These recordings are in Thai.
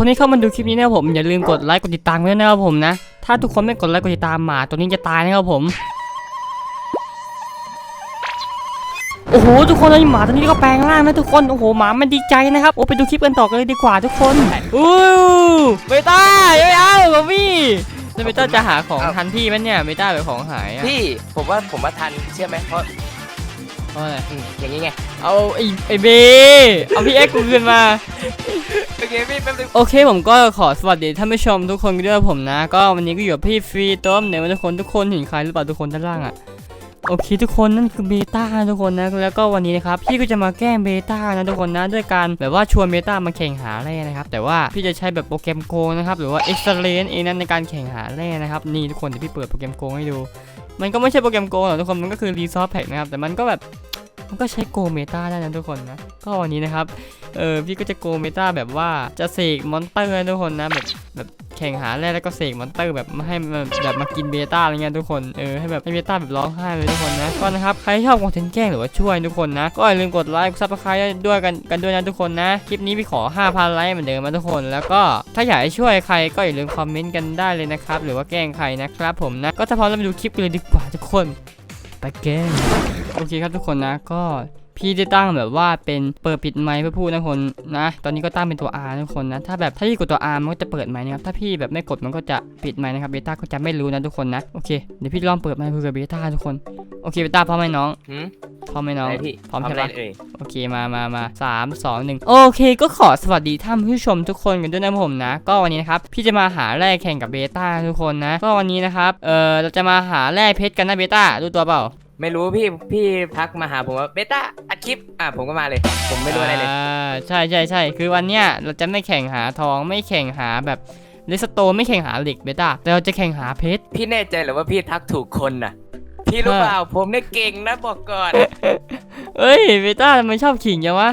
คนที่เข้ามาดูคลิปนี้นะครับผมอย่าลืมกดไลค์กดติดตามด้วยนะครับผมนะ ถ้าทุกคนไม่กดไลค์กดติดตามหมาตัวนี้จะตายนะครับผมโอ้โหทุกคนเลยหมาตัวนี้ก็แปลงร่างนะทุกคนโอ้โหหมามันดีใจนะครับโอ้ไปดูคลิปกันต่อกันเลยดีกว่าทุกคนอู้เบต้าไม่เอาบอบบี้แล้วเบต้าจะหาของทันพี่ไหมเนี่ยเบต้าแบบของหายอะพี่ผมว่าผมว่าทันเชื่อไหมเพราะเพราะอะไรอืมอย่างนี้ไงเอาไอ้ไอ้เบเอาพี่เอ็กซ์กูคืนมาโอ เคพี่แป๊บนึงโอเคผมก็ขอสวัสดีท่านผู้ชมทุกคนด้วยผมนะ ก็วันนี้ก็อยู่กับพี่ฟรีต้มเนี่ยทุกคนทุกคนเห็นใครหรือเปล่าทุกคนด้านล่างอะโอเคทุกคนนั่นคือเบต้าทุกคนนะแล้วก็วันนี้นะครับพี่ก็จะมาแกล้งเบต้านะทุกคนนะด้วยการแบบว่าชวนเบต้ามาแข่งหาแร่นะครับแต่ว่าพี่จะใช้แบบโปรแกรมโกงนะครับหรือว่าเอ็กซ์เลนเองนั้นในการแข่งหาแร่นะครับนี่ทุกคนเดี๋ยวพี่เปิดโปรแกรมโกงให้ดู มันก็ไม่ใช่โปรแกรมโกงหรอกทุกคนมันก็คือรีซอสแพ็กนะครับแต่มันก็แบบ มันก็ใช้โกเมตาได้นะทุกคนนะ ก็วันนี้นะครับ เออพี่ก็จะโกเมตาแบบว่าจะเสกมอนเตอร์ให้ทุกคนนะแบบแบบแข่งหาแร่แล้วก็เสกมอนเตอร์แบบมาให้แบบมากินเบต้าอะไรเงี้ยทุกคน เออให้แบบให้เบต้าแบบร้องไห้เลยทุกคนนะ ก็นะครับใครชอบคอนเทนต์แกล้งหรือว่าช่วยทุกคนนะ ก็อย่าลืมกดไลค์ซับสไครต์ด้วยกันกันด้วยนะทุกคนนะ คลิปนี้พี่ขอ 5,000 ไลค์เหมือนเดิมนะทุกคน แล้วก็ถ้าอยากให้ช่วยใครก็อย่าลืมคอมเมนต์กันได้เลยนะครับ หรือว่าแกล้งใครนะครับผมนะ ก็ถ้าพร้อมแล้วไปดูคลิปกันเลยดีกว่าทุกคน ไปแกล้ง โอเคครับทุกคนนะก็พี่ได้ตั้งแบบว่าเป็นเปิดปิดไมค์เพื่อพูดนะคนนะ ตอนนี้ก็ตั้งเป็นตัว R นะทุกคนนะ ถ้าแบบถ้าพี่กดตัว R มันก็จะเปิดไมค์นะครับ ถ้าพี่แบบไม่กดมันก็จะปิดไมค์นะครับ เบต้าก็จะไม่รู้นะทุกคนนะ โอเค เดี๋ยวพี่ลองเปิดไมค์คุยกับเบต้าทุกคน โอเค เบต้าพร้อมไหมน้อง หืมพร้อมไหมน้องอะไรพี่พร้อมใช่ะไรปะเอ่ยโอเคมามามาสามสองหนึ่งโอเค ก็ขอสวัสดีท่านผู้ชมทุกคนกันด้วยนะผมนะ ก็วันนี้นะครับ พี่จะมาหาแร่แข่งกับเบต้าทุกคนนะ ก็วันนี้นะครับ เออเราจะมาหาแร่เพชรกันนะเบต้ารู้ตัวเปล่า ไม่รู้พี่พี่ทักมาหาผมว่าเบต้าอัดคลิปอะผมก็มาเลย ผมไม่รู้อะไรเลยอ่าใช่ใช่ใช่คือวันเนี้ยเราจะไม่แข่งหาทองไม่แข่งหาแบบเลสโตนไม่แข่งหาเหล็กเบต้าแต่เราจะแข่งหาเพชรพี่แน่ใจเหรือว่าพี่ทักถูกคนน่ะ พี่รู้เออเปล่าผมเนี่ยเก่งนะบอกก่อน เอ้ยเบต้าทำไมชอบขิงจังวะ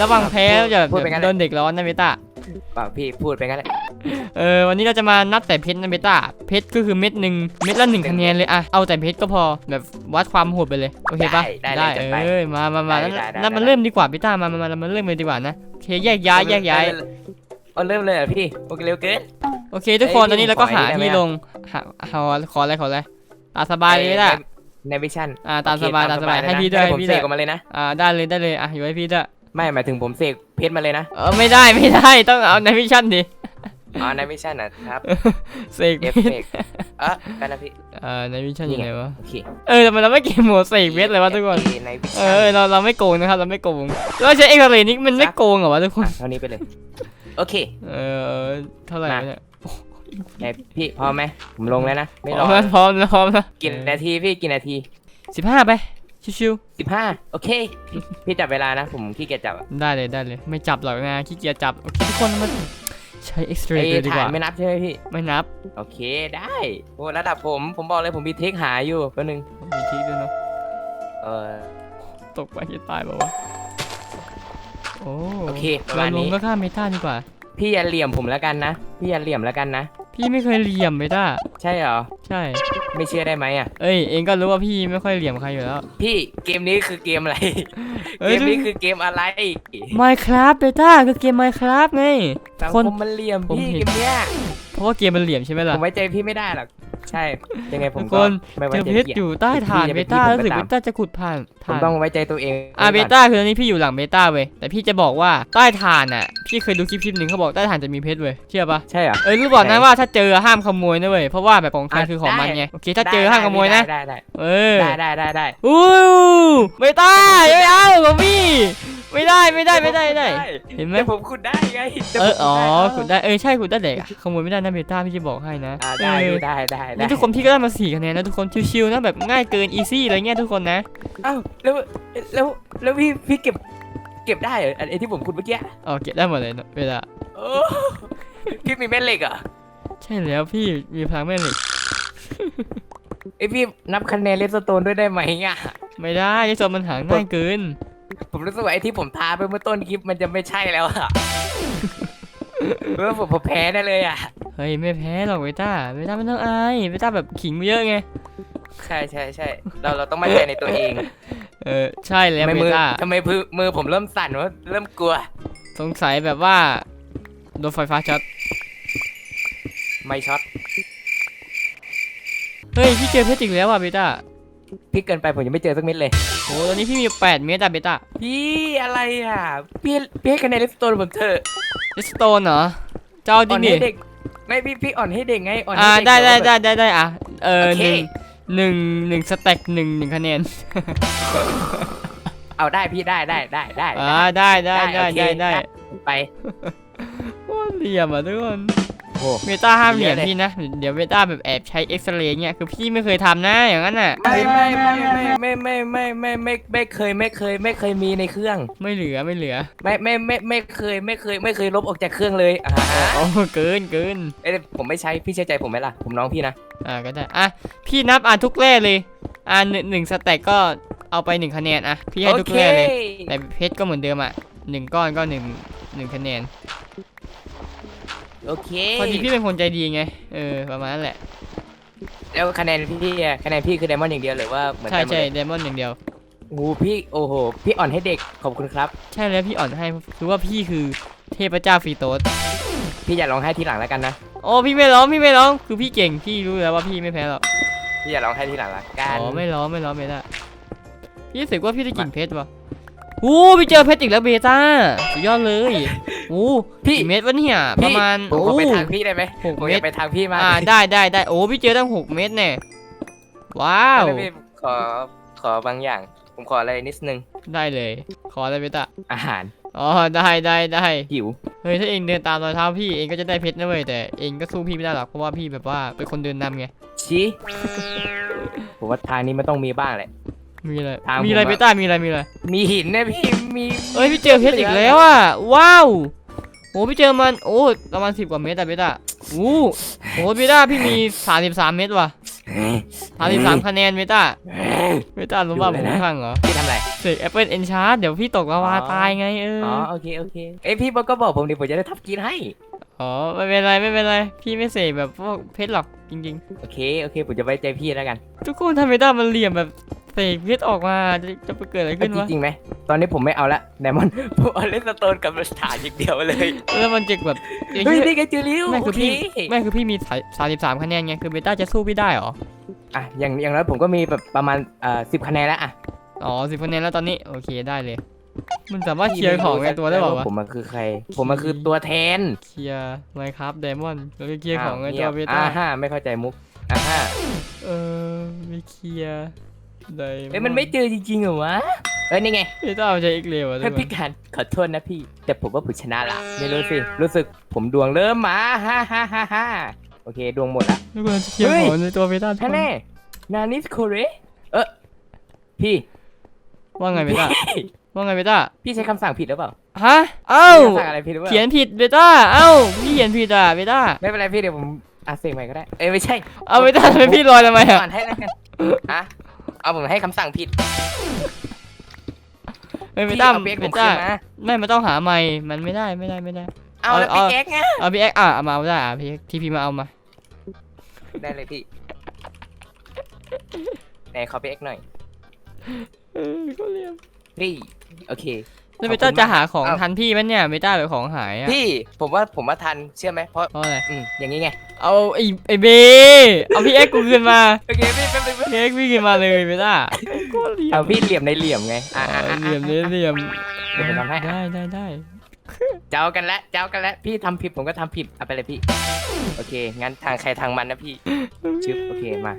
ระวังแพ้แล้วจะพูดไปงั้นโดนเด็กร้อนนะเบต้า เปล่าพี่พูดไปงั้นแหละ เออวันนี้เราจะมานับแต่เพชรนะเบต้าเพชรก็คือเม็ดหนึ่งเม็ดละหนึ่งคะแนนเลยอะเอาแต่เพชรก็พอแบบวัดความโหดไปเลยโอเคปะได้ได้เลยจัดไปเออมามามาได้แล้วได้ได้แล้วมันได้เริ่มดีกว่าเบต้ามามามาเรามาเริ่มเลยดีกว่านะโอเคแยกย้ายแยกย้ายเอาเริ่มเลยเหรอพี่โอเคเร็วเกินโอเคทุกคนเอ้ยตอนนี้เราก็ขอหาไอ้นี่ที่ได้ไหมลงหาหาขออะไรขออะไรตามสบายเลยนะในวิชั่นอ่าตามสบายตามสบายให้พี่ด้วยให้ผมพี่เสด้วยกออกมาเลยนะอ่าได้เลยได้เลยอะอยู่ให้พี่ด้วยไม่หมายถึงผมเสกเพชรมาเลยนะเออไม่ได้ไม่ได้ต้องเอาในวิชั่นดิ อ๋อในวิชั่นนะครับ เสกเอฟเพชเฟรกเออกันนะพี่อ่าในวิชั่นยังไงวะโอเคเออทำไมเราไม่เก็บหมวดเสกเพชรเลยวะทุกคนในวิเอชั่นอเราเราไม่โกงนะครับเราไม่โกงเราใช้เอ็กซ์เรย์นี่มันไม่โกงเหรอวะทุกคนอะเท่านี้ไปเลยโอเคเออเท่าไหร่วะเนี่ยไงพี่พร้อมไหมผมลงแล้วนะไม่พรร้ออมแล้วพร้อมแล้วพร้อมแล้วกี่นาทีพี่กี่นาทีสิบห้าไปชิวสิบห้าโอเค พี่จับเวลานะ ผมขี้เกียจจับอะๆได้เลยได้เลย ไม่จับหรอกนะขี้เกียจจับโอเคทุกคนมา ใช้เอ็กซ์เรไอ้ย์เลยดีกถ่ายว่าไม่นับใช่ไหมพี่ ไม่นับโอเคได้โอ้ระดับผมผมบอกเลยผมมีเทคหาอยู่แป๊บนึงมีทิกด้วยเนาะเออ ตกไปจะตายเปล่าวะโอ้โอเคประเรามาณลงนี้ก็ข้ามเมตาดีกว่า พี่อย่าเหลี่ยมผมแล้วกันนะ พี่อย่าเหลี่ยมแล้วกันนะ พี่ไม่เคยเหลี่ยมเมตาใช่เหรอ ใช่ ไม่เชื่อได้ไหมอะ เอ้ยเองก็รู้ว่าพี่ไม่ค่อยเหลี่ยมใครอยู่แล้ว พี่เกมนี้คือเกมอะไร เอ้เกยมนี้คือเกมอะไร Minecraft เบต้าคือเกม Minecraft ไงสังคนคมมันเหลี่ยมผมพี่เห็นเกมเนี้ยเพราะว่าเกมมันเหลี่ยมใช่ไหมผล่ะมไว้ใจพี่ไม่ได้หรอก ใช่ ยังไงผมทุกคก็นไม่ไว้เจอใจเพชรพี่อยู่ใต้ฐานพี่เบอย่าไปต้าพี่ผมรู้สึกไปเบตามต้าจะขุดผ่านผมฐานต้องไว้ใจตัวเองอะเบไว้ก่อนต้าคือตอนนี้พี่อยู่หลังเบต้าเว้ยแต่พี่จะบอกว่าใต้ฐานอะพี่เคยดูคลิปคลิปหนึ่งเขาบอกใต้ฐานจะมีเพชรเว้ยเชื่อปะใช่เหรอ เอ้ยรู้บอกนะไหนว่าถ้าเจอห้ามขโมยนะเว้ยเพราะว่าแบบของใครอะคือของมันได้ไงโอเคถ้าเจอห้ามขโมยนะ ได้ได้เออได้ได้ได้ได้อู้เบต้าไม่เอาของพี่ ไม่ได้ไม่ได้ไม่ได้ไม่ได้ เห็นไหม แต่ผมขุดได้ไงแต่เอผมออ๋อขุขุดดได้ได้เออใช่ขุดได้เด็กอะขโมยไม่ได้นะเบต้าพี่จะบอกให้นะอ่าได้เออได้ได้ได้นี่ทุกคนพี่ก็ได้มาสี่คะแนนนะทุกคนชิวๆนะแบบง่ายเกินอีซี่อะไรเงี้ยทุกคนนะ อ้าวแล้วแล้วแล้วพี่พี่เก็บเก็บได้เหรอไอ้ที่ผมขุดเมื่อกี้อ๋อเก็บได้หมดเลยเนอะเวลาโอ้พี่มีแม่เหล็กเหรอะใช่แล้วพี่มีพลังแม่เหล็กไอยพี่นับคะแนนเลสโตนด้วยได้ไหมอะ ไม่ได้ไอ้โซนมันหาง่ายเกิน ผมรู้สึกว่าไอ้ที่ผมทาไปเมื่อต้นคลิปมันจะไม่ใช่แล้วอะเพราะว่าผมผมแพ้ได้เลยอะเฮ้ยไม่แพ้หรอกเบต้าเบต้าไม่ต้องอายเบต้าแบบขิงมาเยอะไง ใช่ใช่ใช่เราเราต้องมั่นใจในตัวเองเออใช่แล้วทำไมเบมือต้าทำไมมือมือผมเริ่มสั่นวะเริ่มกลัว สงสัยแบบว่าโดนไฟฟ้าช็อตไม่ช็อต เฮ้ยพี่เจอเพชรอีกแล้วว่ะเบต้า พี่เกินไปผมยังไม่เจอสักเม็ดเลย โอ้ตอนนี้พี่มีแปดเมตรอะเบต้าพี่อะไรอะ พี่พี่ให้คะแนนเลสโตนผมเถอะเลสโตนเหรอ เจ้าจอ่ริอนงดิให้เด็กไม่พี่พี่อ่อนให้เด็กไงอ่อนอ่าให้เด็กได้ได้แบบได้ได้ได้อะ เออโอเคหนึ่งหนึ่งหนึ่งสแต็กหนึ่งหนึ่งคะแนน เอาได้พี่ได้ได้ได้ได้อ่าได้ได้ได้โอเคได้ได้ไปโอ้เหลี่ยมอะทุกคน โอ้เมตาห้ามเหลี่ยมเยอะเลยพี่นะ เดี๋ยวเมตาแบบแอบใช้เอ็กซเรย์เงี้ยคือพี่ไม่เคยทำนะอย่างนั้นอะไม่ไม่ไม่ไม่ไม่ไม่ไม่ไม่ไม่ไม่เคยไม่เคยไม่เคยมีในเครื่อง ไม่เหลือไม่เหลือ ไม่ไม่ไม่ไม่เคยไม่เคยไม่เคยลบออกจากเครื่องเลยอ่าฮะโอ้เกินเกินเอ้ยผมไม่ใช้พี่เชื่อใจผมไหมล่ะผมน้องพี่นะอ่าก็ได้อะพี่นับอ่านทุกแร่เลย อ่าหนึ่งหนึ่งสแต็กก็เอาไปหนึ่งคะแนนอะพี่ให้ทุกแร่เลยแต่เพชรก็เหมือนเดิมอะหนึ่งก้อนก็หนึ่งหนึ่งคะแนน โอเคพอดีพี่เป็นคนใจดีไง เออประมาณนั้นแหละ แล้วคะแนนพี่อะคะแนนพี่คือไดมอนด์อย่างเดียวหรือว่าเหมือนใช่กันหมดใช่เลยไดมอนด์อย่างเดียวโอ้โหพี่โอ้โห พี่อ่อนให้เด็กขอบคุณครับ ใช่แล้วพี่อ่อนให้คือว่าพี่คือเทพเจ้าฟรีโตสพี่อย่าร้องไห้ทีหลังแล้วกันนะ โอ้พี่ไม่ร้องพี่ไม่ร้องคือพี่เก่งพี่รู้แล้วว่าพี่ไม่แพ้หรอกพี่อย่าร้องไห้ทีหลังละกัอ๋นอไม่ร้องไม่ร้องไม่ได้พี่รู้สึกว่าพี่ได้กลิ่นเพชรว่ะโอ้พี่เจอเพชรอีกแล้วเบต้าสุดยอดเลยโอ้พี่กี่เม็ดวะเนี่ยประมาณผมโอ้ขอไปทางพี่ได้ไหมหกผมเม็อดยากไปทางพี่มากอ่าได้ได้ได้โอ้พี่เจอตั้งหกเม็ดเนี่ยว้าวได้ไหมพี่ขอขอบางอย่าง ผมขออะไรนิดนึง ได้เลย ขออะไรเบต้าอาหารอ๋อได้ได้ได้หิวเฮ้ยถ้าเองเดินตามรอยเท้าพี่เองก็จะได้เพชรนะเว้ยแต่เองก็สู้พี่ไม่ได้หรอกเพราะว่าพี่แบบว่าเป็นคนเดินนำไงชี้ผมว่าทางนี้มันต้องมีบ้างแหละ มีอะไรทางมีอะไรผมอะ เบต้า มีอะไร มีอะไร มีหินนะพี่มีเอ้ย พี่เจอเพชรอีกแล้วอะ ว้าว โอ้พี่เจอมัน โอ้ประมาณสิบกว่าเมตรอะเบต้าโอ้โหเบต้าพี่มีสามสิบสามเมตรว่ะสามสิบสามคะแนนเบต้าเบต้ารู้ว่าผมข้างเหรอพี่ทำอะไร เสกแอปเปิลเอนชาร์เดี๋ยวพี่ตกลาวาอ๋อ ตายไงเอออ๋อโอเคโอเคเอ้ยพี่บอกก็บอกผมดิผมจะได้ทับกินให้ อ๋อไม่เป็นไรไม่เป็นไร พี่ไม่เสกแบบพวกเพชรหรอกจริงโอเคโอเคผมจะไว้ใจพี่แล้วกันๆทุกคนทำเบต้ามันเหลี่ยมแบบ เสกเพชรออกมาจะจะไปเกิดอะไรขึ้นจวะริงๆไหมตอนนี้ผมไม่เอาละไดมอนด์ผมเอาเลสโตนกับสถานอย่างเดียวเลยแล้วมันจะแบบอย่างเฮ้ยที่นี่ไงเจอริวไม่โอคือเคพี่ไม่คือพี่มีสามสิบสามคะแนนไงคือเบต้าจะสู้พี่ได้เหรออะอย่างอย่างน้อยผมก็มีแบบประมาณเอ่อสิบคะแนนแล้วอะอ๋อสิบคะแนนแล้วตอนนี้โอเคได้เลย มันสามารถเคลียร์ของในตัวได้เปล่าวะผมมันคือใคร ผมมันคือตัวแทนเคลียร์ไมครับไดมอนด์แล้วก็เคลียร์ของในอ้าตัววเบเงียบต้าอ่าฮะไม่เข้าใจมุกอ่าฮะเออไม่เคลียร์ ไดเอ้ยมันไม่เจอจริงๆเหรอวะเอ้ยนี่ไงเบต้ามันจะอีกเลวอะทุให้กคนพี่การขอโทษนะพี่ แต่ผมว่าผมชนะละไม่รู้สิรู้สึกผมดวงเริ่มมาฮ่าฮ่าฮ่าฮ่าโอเคดวงหมดละ ทุกคนจะเคลียร์เฮ้ย ของในตัวเบต้าทุกคท่านนแน่นานิสโคเรเออพี่ว่าไงเบต้าพี่ว่าไงเบต้าพี่ใช้คำสั่งผิดหรือเปล่าฮะเอ้าพี่คำสั่งอะไรผิดหรือเปล่าเขียนผิดเบต้าเอ้าพี่เขียนผิดอะเบต้าไม่เป็นไรพี่เดี๋ยวผมอะเสกใหม่ก็ได้เอ้ยไม่ใช่เอาเบต้าทำไมพี่ลอยทำไมอะอ่านให้แล้วกันอะ เอาผมให้คำสั่งผิดเฮ้ยเบพี่ต้าเอาเบสเบผมคืต้านมาไม่มันต้องหาใหม่มันไม่ได้ไม่ได้ไม่ได้ เอาแล้วเอา พี่เอาเอ็กซ์ไงเอาพี่แอ็กอะเอามาเอาได้อะพี่ทีพีมาเอามาได้เลยพี่ไหนขอพี่เอ็กซ์หน่อยเออก็เรียบพี่โอเค แล้วขเบอบคุณต้าจะมากหาของอ้าว ทันพี่มั้ยเนี่ยเบต้าแบบของหายอะพี่ผมว่าผมว่าทันเชื่อไหมเพราะเพราะอะไรอืมอย่างนี้ไงเอาไอ้ไอ้เบเอาพี่แอ็กกูคืนมาโอเคพี่แป๊บนึงพี่แอ็กพี่คืนมาเลยเบต้าก็เรียบเอาพี่เหลี่ยมในเหลี่ยมไงอะเออะออะเหลี่ยมเลยเหลี่ยมเดี๋ยวผมทำให้ได้ได้ได้เจ้ากันแล้วเจ้ากันแล้วพี่ทำผิดผมก็ทำผิดเอาไปเลยพี่ โอเค งั้นทางใครทางมันนะพี่ชึบโอเคมา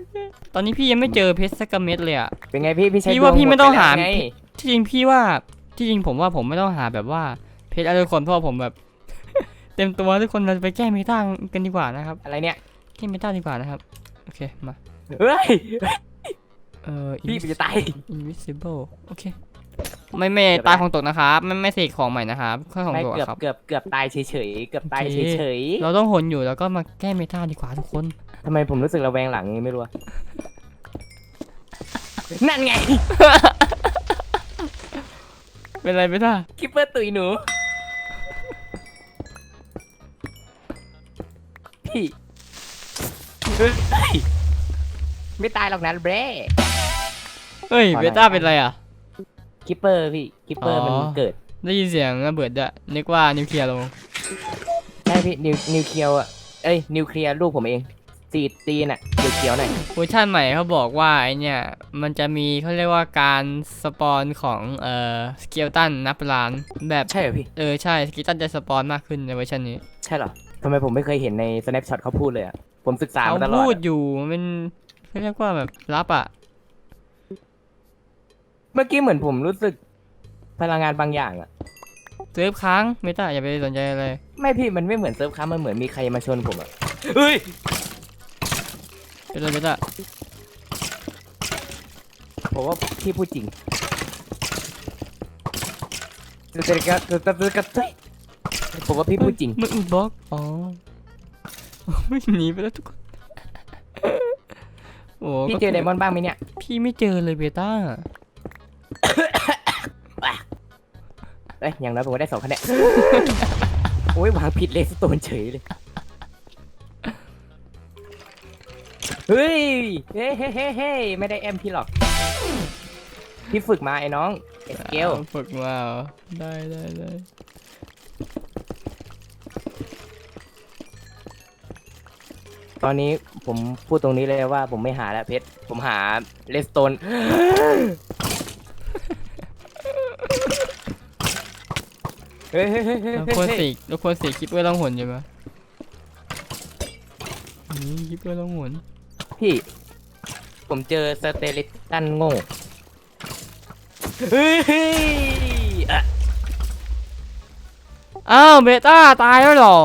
ตอนนี้พี่ยังไม่เจอเพชรสักกระเม็ดเลยอะเป็นไงพี่พี่ใช้พี่ว่าดงพี่ไม่ต้องดปหาแล้วไง ที่จริงพี่ว่า ที่จริงผมว่าผมไม่ต้องหาแบบว่าเพชรอะไรคนเพราะว่าผมแบบ เต็มตัวทุกคนเราจะไปแก้เมตากันดีกว่านะครับอะไรเนี่ยแก้เมตาดีกว่านะครับโอเคมาเฮ้ยเอ่อพี่มันจะตาย invisible โอเคไม่ไม่เกือบตายละของตกนะครับไม่ไม่เสกของใหม่นะครับค่อยของไม่ตกเกือบครับเกือบเกือบตายเฉยๆเกือบตายโอเคเฉยเราต้องหนอยู่แล้วก็มาแก้เมตาดีกว่าทุกคนๆทำไมผมรู้สึกระแวงหลังอย่างนี้ไม่รู้อะนั่นไง เป็นไรเมตาคิปเปอร์ตุยหนู พี่เฮ้ยไม่ตายหรอกนะเบรเฮ้ยขอหน่อยเมตาเป็นไรอะ คิปเปอร์พี่ คิปเปอร์อ๋อมันเกิดได้ยินเสียงระเบิดด้วยนึกว่านิวเคลียร์ลง ใช่พี่นิวนิวเคลียร์อะเอ้ยนิวเคลียร์ลูกผมเอง ตีตีน่ะเขียวๆหน่อยเวอร์ชันใหม่เขาบอกว่าไอเนี่ยมันจะมีเขาเรียกว่าการสปอนของเอ่อสเกลตันนับล้านแบบใช่เหรอพี่ เออใช่สเกลตันจะสปอนมากขึ้นในเวอร์ชันนี้ใช่เหรอทำไมผมไม่เคยเห็นใน snapshot เขาพูดเลยอะผมศึกษาเขามาตลอพูดดอะอยู่มันเป็นเขาเรียกว่าแบบลับอะเมื่อกี้เหมือนผมรู้สึกพลังงานบางอย่างอะเซิร์ฟค้างไม่ต้าอย่าไปสนใจเลย ไม่พี่มันไม่เหมือนเซิร์ฟค้ามันเหมือนมีใครมาชนผมอะเฮ้ย ไปเลยไม่ต้าผมว่าพี่พูดจริงแต่แต่แต่แต่แต่แต่ผมว่าพี่พูดจริงมึงบล็อกอ๋อไม่หนีไปแล้วทุกคนโอ้พี่ก็เจอไดมอนด์บ้างไหมเนี่ย พี่ไม่เจอเลยเบต้าเอ้ยอย่างน้อยผมก็ได้สองคะแนนโอ้ยวางผิดเลสโตนเฉยเลย เฮ้ย เฮ้ยเฮ้ยเฮ้ยเฮ้ยไม่ได้แอมพี่หรอก พี่ฝึกมาไอ้น้องเอสเกลอาฝึกมาเหรอได้ได้ได้ตอนนี้ผมพูดตรงนี้เลยว่าผมไม่หาแล้วเพชร ผมหาเลสโตน เฮ้ยเฮ้ยเฮ้ยเฮ้ยเราควรเฮ้ยสีเราควรสีคลิปเปอร์ล่องหนใช่ไหมนี่คลิปเปอร์ล่องหน พี่ ผมเจอสเตลิตันโง่เฮ้ยอะอ้าวเบต้าตายแล้วเหรอ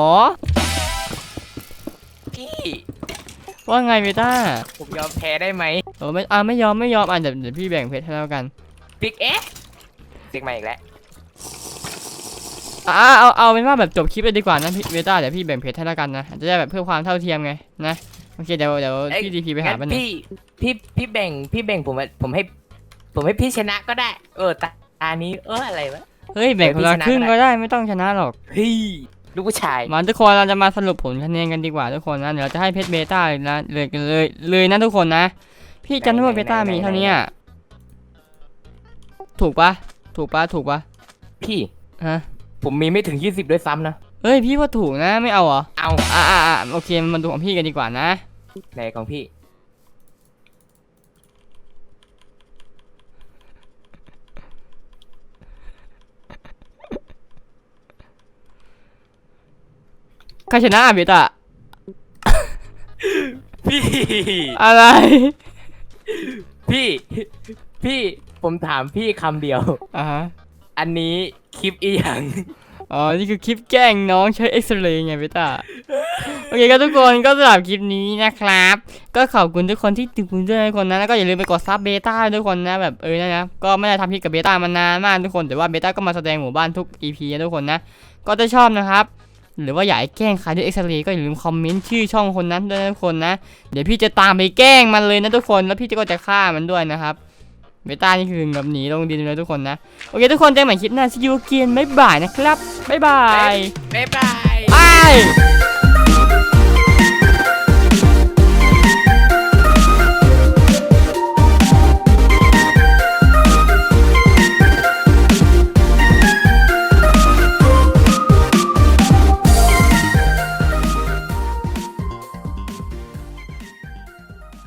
พี่ ว่าไงเบต้าผมยอมแพ้ได้ไหมเออไม่อ่าไม่ยอมไม่ยอมอะเดี๋ยวเดี๋ยวพี่แบ่งเพชรให้แล้วกันบิ๊กเอ๊ะบิ๊กมาอีกแล้วอ่าเอาเอาเป็นว่าแบบจบคลิปเลยดีกว่านะพี่เบต้าเดี๋ยวพี่แบ่งเพชรให้แล้วกันนะจะได้แบบเพื่อความเท่าเทียมไงนะ โอเคเดี๋ยวเดี๋ยวเอ้ย พี่ดีพีไปหางั้นมันหนึ่งพี่พี่พี่แบ่งพี่แบ่งผมอะผมให้ ผมให้พี่ชนะก็ได้ เออตาตานี้เอออะไรวะ เฮ้ยแบ่งคนละเดี๋ยวพี่ชนะครึ่งก็ก็ได้ได้ไม่ต้องชนะหรอก เฮ้ยลูกผู้ชาย มาทุกคนเราจะมาสรุปผลคะแนนกันดีกว่าทุกคนนะเดี๋ยวเราจะให้เพชรเบต้าเลยนะเลยเลยเลยนะทุกคนนะ พี่จำได้ว่าเบต้ามีเท่านี้อะถูกปะถูกปะถูกปะพี่ฮะผมมีไม่ถึง 20 ด้วยซ้ำนะ เฮ้ยพี่ว่าถูกนะไม่เอาเหรอเอาอ่าอ่าอ่าโอเคมาดูของพี่กันดีกว่านะ ไหนของพี่ ใครชนะอะเบต้าพี่ อะไร พี่ พี่ ผมถามพี่คำเดียว อ่าฮะ อันนี้คลิปอีหยัง อ๋อ นี่คือคลิปแกล้งน้องใช้เอ็กซเรย์ไงเบตาโอเคก็ทุกคนก็สำหรับคลิปนี้นะครับ ก็ขอบคุณทุกคนที่ติดตามด้วยทุกคนนะแล้วก็อย่าลืมไปกดซับเบต้าทุกคนนะแบบเออนะนะก็ไม่ได้ทำคลิปกับเบต้ามานานมากทุกคนแต่ว่าเบต้าก็มาแสดงหมู่บ้านทุก EP นะทุกคนนะ ก็ถ้าชอบนะครับ หรือว่าอยากแกล้งใครด้วยเอ็กซเรย์ก็อย่าลืมคอมเมนต์ชื่อช่องคนนั้นด้วยนะทุกคนนะ เดี๋ยวพี่จะตามไปแกล้งมันเลยนะทุกคนแล้วพี่จะก็จะฆ่ามันด้วยนะครับ เบต้านี่คือแบบหนีลงดินเลยทุกคนนะ โอเคทุกคนเจอกันใหม่คลิปหน้า see you again บ๊ายบายนะครับ บ๊ายบาย บ๊ายบาย ไป